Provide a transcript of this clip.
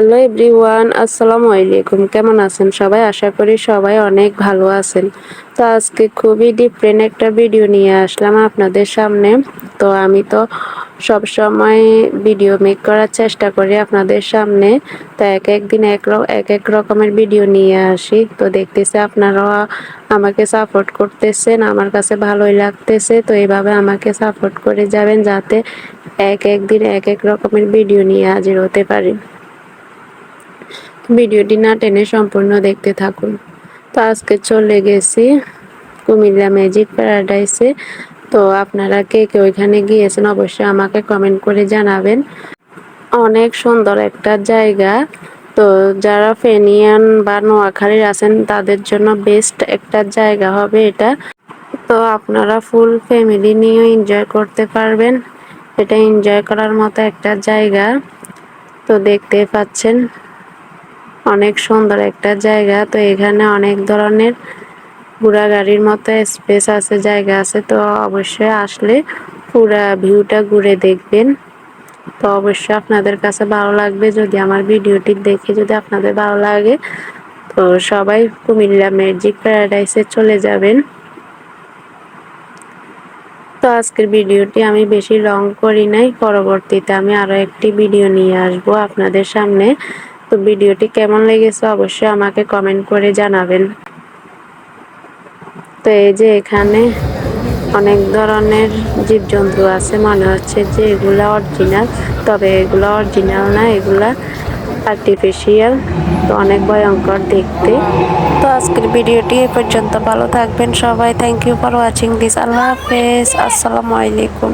Hello everyone, আসসালামু আলাইকুম। কেমন আছেন সবাই? আশা করি সবাই অনেক ভালো আছেন। তো আজকে খুবই ডিফারেন্ট একটা ভিডিও নিয়ে আসলাম আপনাদের সামনে। তো আমি তো সব সময় ভিডিও মেক করার চেষ্টা করি আপনাদের সামনে। তো এক এক দিন এক এক এক রকমের ভিডিও নিয়ে আসি। তো দেখতেছে আপনারা আমাকে সাপোর্ট করতেছেন, আমার কাছে ভালোই লাগতেছে। তো এইভাবে আমাকে সাপোর্ট করে যাবেন যাতে এক এক দিন এক এক রকমের ভিডিও নিয়ে হাজির হতে পারি। ভিডিওটি না টেনে সম্পূর্ণ দেখতে থাকুন। তো আজকে চলে গেছি কুমিল্লা ম্যাজিক প্যারাডাইসে। তো আপনারা কে কে ওইখানে গিয়েছেন অবশ্যই আমাকে কমেন্ট করে জানাবেন। অনেক সুন্দর একটা জায়গা। তো যারা ফেনিয়ান বা নোয়াখালীর আছেন, তাদের জন্য বেস্ট একটা জায়গা হবে এটা। তো আপনারা ফুল ফ্যামিলি নিয়েও এনজয় করতে পারবেন। এটা এনজয় করার মতো একটা জায়গা। তো দেখতে পাচ্ছেন। অনেক সুন্দর একটা জায়গা। তো এখানে অনেক ধরনের ঘোড়া গাড়ির মতো স্পেস আছে, জায়গা আছে। তো অবশ্যই আসলে পুরা ভিউটা ঘুরে দেখবেন। তো অবশ্যই আপনাদের কাছে ভালো লাগবে যদি আমার ভিডিওটি দেখে যদি আপনাদের ভালো লাগে। তো সবাই কুমিল্লা ম্যাজিক প্যারাডাইসে চলে যাবেন। তো আজকের ভিডিওটি আমি বেশি লং করি নাই। পরবর্তীতে আমি আরও একটি ভিডিও নিয়ে আসব আপনাদের সামনে। তো ভিডিওটি কেমন লেগেছে অবশ্যই আমাকে কমেন্ট করে জানাবেন। তো এই যে এখানে অনেক ধরনের জীবজন্তু আছে, মনে হচ্ছে যে এগুলা অরিজিনাল তবে এগুলো অরিজিনাল না, এগুলা আর্টিফিশিয়াল তো অনেক ভয়ঙ্কর দেখতে। তো আজকের ভিডিওটি এ পর্যন্ত, ভালো থাকবেন সবাই। Thank you for watching this আল্লাহ হাফেজ। আসসালামু আলাইকুম।